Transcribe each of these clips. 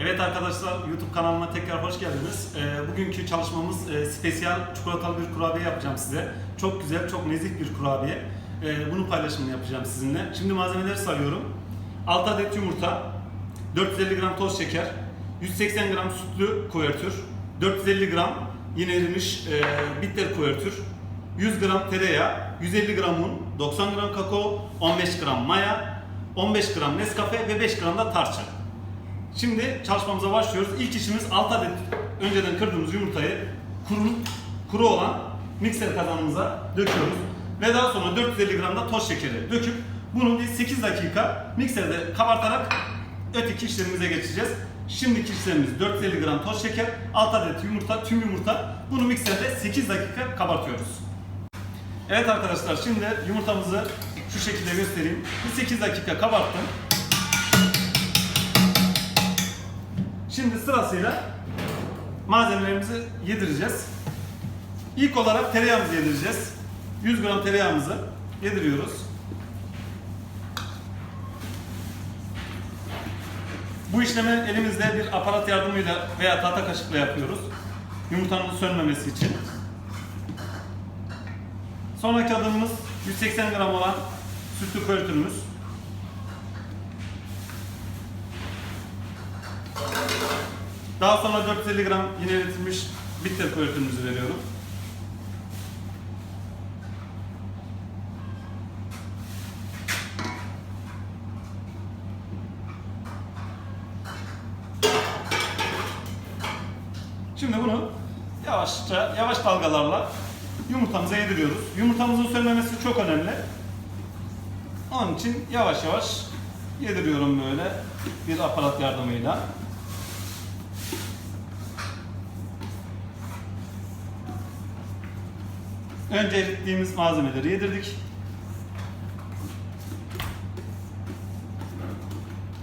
Evet arkadaşlar YouTube kanalıma tekrar hoş geldiniz. Ee, bugünkü çalışmamız e, spesiyel çikolatalı bir kurabiye yapacağım size. Çok güzel, çok nezih bir kurabiye. Ee, bunun paylaşımını yapacağım sizinle. Şimdi malzemeleri sayıyorum. 6 adet yumurta, 450 gram toz şeker, 180 gram sütlü kuvertür, 450 gram yine erimiş e, bitter kuvertür, 100 gram tereyağı, 150 gram un, 90 gram kakao, 15 gram maya, 15 gram Nescafe ve 5 gram da tarçın. Şimdi çalışmamıza başlıyoruz. İlk işimiz 6 adet önceden kırdığımız yumurtayı kuru, kuru olan mikser kazanımıza döküyoruz. Ve daha sonra 450 gram da toz şekeri döküp bunu bir 8 dakika mikserde kabartarak öteki işlemimize geçeceğiz. Şimdiki işlemimiz 450 gram toz şeker, 6 adet yumurta, tüm yumurta. Bunu mikserde 8 dakika kabartıyoruz. Evet arkadaşlar şimdi yumurtamızı şu şekilde göstereyim. Bir 8 dakika kabarttım. Şimdi sırasıyla malzemelerimizi yedireceğiz. İlk olarak tereyağımızı yedireceğiz. 100 gram tereyağımızı yediriyoruz. Bu işlemi elimizde bir aparat yardımıyla veya tahta kaşıkla yapıyoruz. Yumurtanın sönmemesi için. Sonraki adımımız 180 gram olan sütlü köftürümüz. Daha sonra 450 gram yine eritilmiş bitter köftümüzü veriyorum. Şimdi bunu yavaşça, yavaş dalgalarla yumurtamıza yediriyoruz. Yumurtamızın sönmemesi çok önemli. Onun için yavaş yavaş yediriyorum böyle bir aparat yardımıyla. Önce erittiğimiz malzemeleri yedirdik.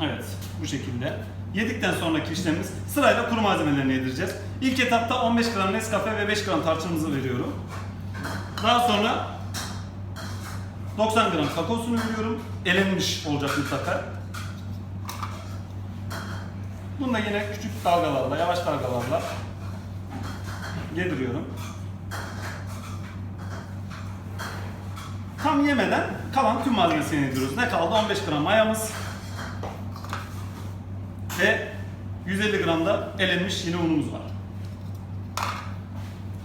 Evet, bu şekilde. Yedikten sonraki işlemimiz sırayla kuru malzemelerini yedireceğiz. İlk etapta 15 gram Nescafe ve 5 gram tarçınımızı veriyorum. Daha sonra 90 gram kakaosunu veriyorum. Elenmiş olacak mutlaka. Bunu da yine küçük dalgalarla, yavaş dalgalarla yediriyorum. Tam yemeden kalan tüm malzemesini yediriyoruz. Ne kaldı? 15 gram mayamız ve 150 gram da elenmiş yine unumuz var.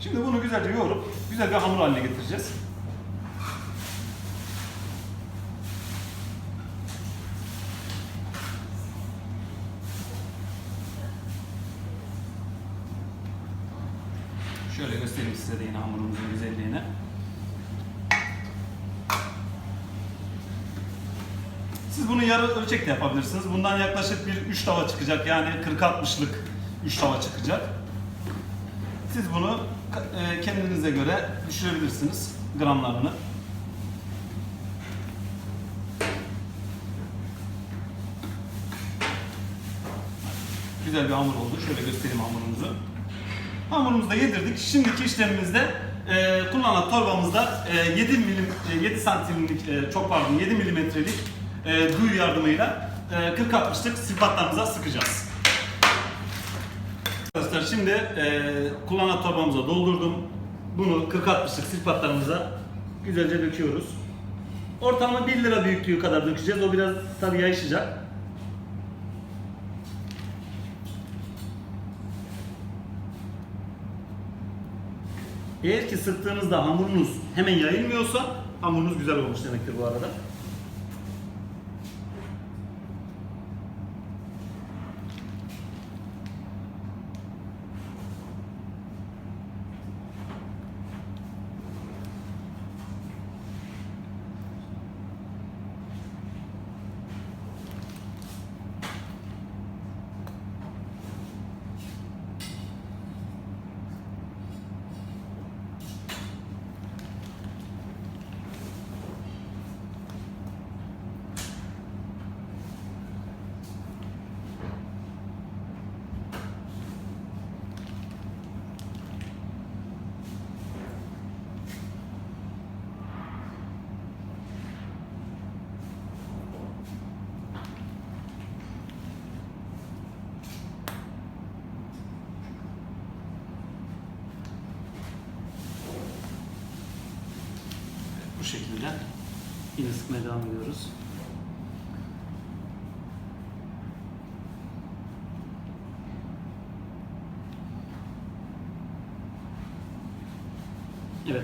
Şimdi bunu güzelce yoğurup güzel bir hamur haline getireceğiz. Şöyle göstereyim size de yine hamurumuzun güzelliğini. Siz bunu yarı ölçekte yapabilirsiniz. Bundan yaklaşık bir 3 tava çıkacak. Yani 40-60'lık 3 tava çıkacak. Siz bunu e, kendinize göre düşürebilirsiniz gramlarını. Güzel bir hamur oldu. Şöyle göstereyim hamurumuzu. Hamurumuzu da yedirdik. Şimdiki işlemimizde e, kullanılan torbamızda e, 7 milim, e, 7 santimlik, e, çok pardon 7 milimetrelik e, duyu yardımıyla e, 40-60'lık silpatlarımıza sıkacağız. Arkadaşlar şimdi e, kullanılan torbamıza doldurdum. Bunu 40-60'lık silpatlarımıza güzelce döküyoruz. Ortalama 1 lira büyüklüğü kadar dökeceğiz. O biraz tabii yayışacak. Eğer ki sıktığınızda hamurunuz hemen yayılmıyorsa hamurunuz güzel olmuş demektir bu arada. Şekilde. Yine sıkmaya devam ediyoruz. Evet.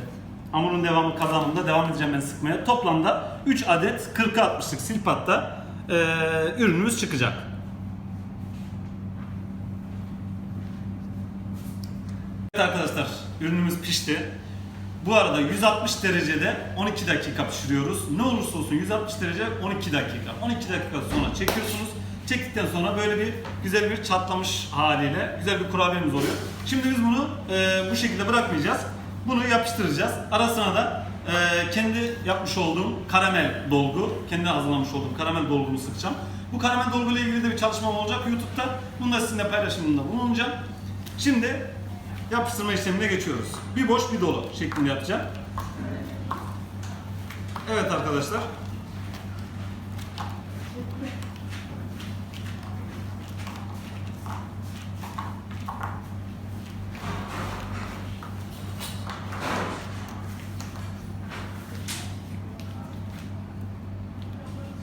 Hamurun devamı kazanımında devam edeceğim ben sıkmaya. Toplamda 3 adet 40'a 60'lık silpatta eee, ürünümüz çıkacak. Evet arkadaşlar ürünümüz pişti. Bu arada 160 derecede 12 dakika pişiriyoruz. Ne olursa olsun 160 derece 12 dakika. 12 dakika sonra çekiyorsunuz. Çektikten sonra böyle bir güzel bir çatlamış haliyle güzel bir kurabiyemiz oluyor. Şimdi biz bunu e, bu şekilde bırakmayacağız. Bunu yapıştıracağız. Arasına da e, kendi yapmış olduğum karamel dolgu, kendi hazırlamış olduğum karamel dolgumu sıkacağım. Bu karamel dolgu ile ilgili de bir çalışmam olacak YouTube'da. Bunu da sizinle paylaşımında bulunacağım. Şimdi yapıştırma işlemine geçiyoruz. Bir boş bir dolu şeklinde yapacağım. Evet arkadaşlar.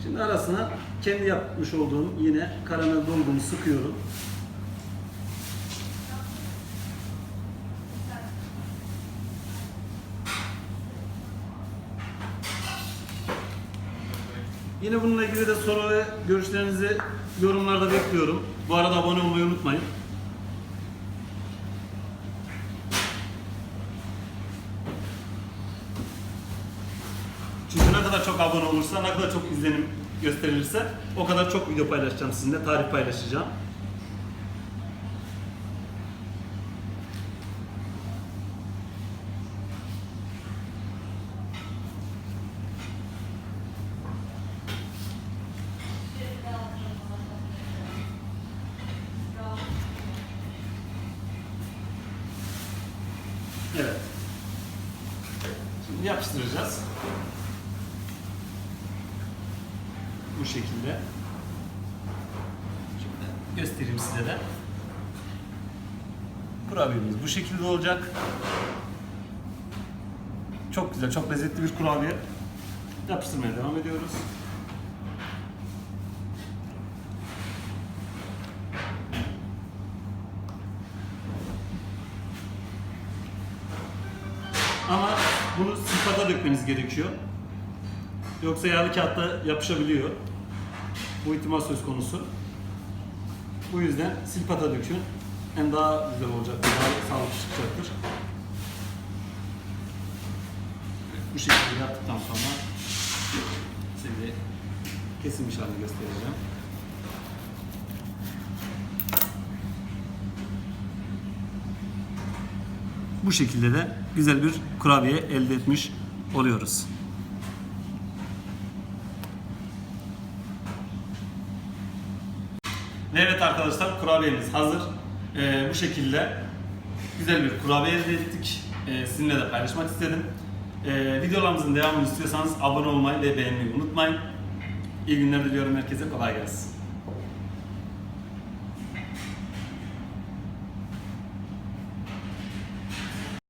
Şimdi arasına kendi yapmış olduğum yine karamel dolgumu sıkıyorum. Yine bununla ilgili de soru ve görüşlerinizi yorumlarda bekliyorum. Bu arada abone olmayı unutmayın. Çünkü ne kadar çok abone olursa, ne kadar çok izlenim gösterilirse o kadar çok video paylaşacağım sizinle, tarih paylaşacağım. Evet. Şimdi yapıştıracağız. Bu şekilde. Şimdi göstereyim size de. Kurabiyemiz bu şekilde olacak. Çok güzel, çok lezzetli bir kurabiye. Yapıştırmaya devam ediyoruz. Bunu silpata dökmeniz gerekiyor. Yoksa yağlı kağıtta yapışabiliyor. Bu ihtimal söz konusu. Bu yüzden silpata dökün. Hem daha güzel olacaktır, daha sağlıklı çıkacaktır. Bu şekilde yaptıktan sonra size kesilmiş halini göstereceğim. Bu şekilde de güzel bir kurabiye elde etmiş oluyoruz. Ve Evet arkadaşlar kurabiyemiz hazır. Ee, bu şekilde güzel bir kurabiye elde ettik. Ee, sizinle de paylaşmak istedim. Ee, videolarımızın devamını istiyorsanız abone olmayı ve beğenmeyi unutmayın. İyi günler diliyorum herkese kolay gelsin.